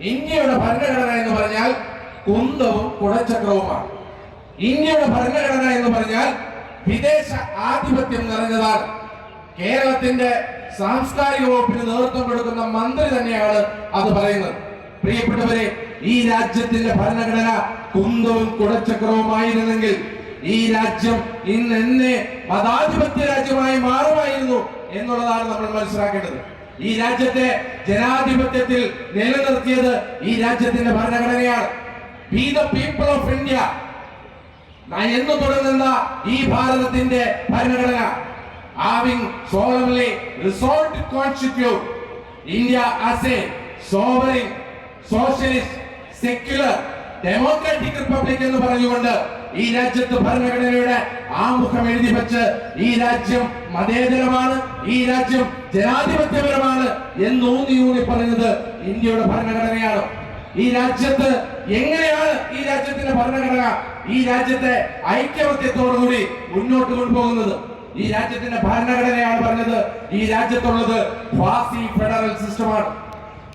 ഇന്ത്യയുടെ ഭരണഘടന എന്ന് പറഞ്ഞാൽ കുന്തവും കുടച്ചക്രവുമാണ്. ഇന്ത്യയുടെ ഭരണഘടന എന്ന് പറഞ്ഞാൽ വിദേശ ആധിപത്യം നിറഞ്ഞതാണ്. കേരളത്തിന്റെ സാംസ്കാരിക വകുപ്പിന് നേതൃത്വം കൊടുക്കുന്ന മന്ത്രി തന്നെയാണ് അത് പറയുന്നത്. പ്രിയപ്പെട്ടവരെ ഈ രാജ്യത്തിന്റെ ഭരണഘടന കുന്തവും കുടച്ചക്രവുമായിരുന്നെങ്കിൽ ഈ രാജ്യം ഇന്ന് എന്നെ മതാധിപത്യ രാജ്യമായി മാറുമായിരുന്നു എന്നുള്ളതാണ് നമ്മൾ മനസ്സിലാക്കേണ്ടത്. ഈ രാജ്യത്തെ ജനാധിപത്യത്തിൽ നിലനിർത്തിയത് ഈ രാജ്യത്തിന്റെ ഭരണഘടനയാണ്. We the people of India എന്ന് തുടങ്ങുന്ന ഈ ഭാരതത്തിന്റെ ഭരണഘടന. Having solemnly resolved constitute India as a sovereign socialist secular democratic republic എന്ന് പറഞ്ഞുകൊണ്ട് ഈ രാജ്യത്ത് ഭരണഘടനയുടെ ആമുഖം എഴുതി വെച്ച് ഈ രാജ്യം മതേതരമാണ് ഈ രാജ്യം ജനാധിപത്യപരമാണ് എന്ന് ഊന്നി പറഞ്ഞത് ഇന്ത്യയുടെ ഭരണഘടനയാണ്. ഈ രാജ്യത്ത് എങ്ങനെയാണ് ഈ രാജ്യത്തിന്റെ ഭരണഘടന? ഈ രാജ്യത്തെ ഐക്യമത്യത്തോടുകൂടി മുന്നോട്ട് കൊണ്ടുപോകുന്നത്. ഈ രാജ്യത്തിന്റെ ഭരണഘടനയാണ് പറഞ്ഞത്. ഈ രാജ്യത്തുള്ളത് ഫാസി ഫെഡറൽ സിസ്റ്റമാണ്.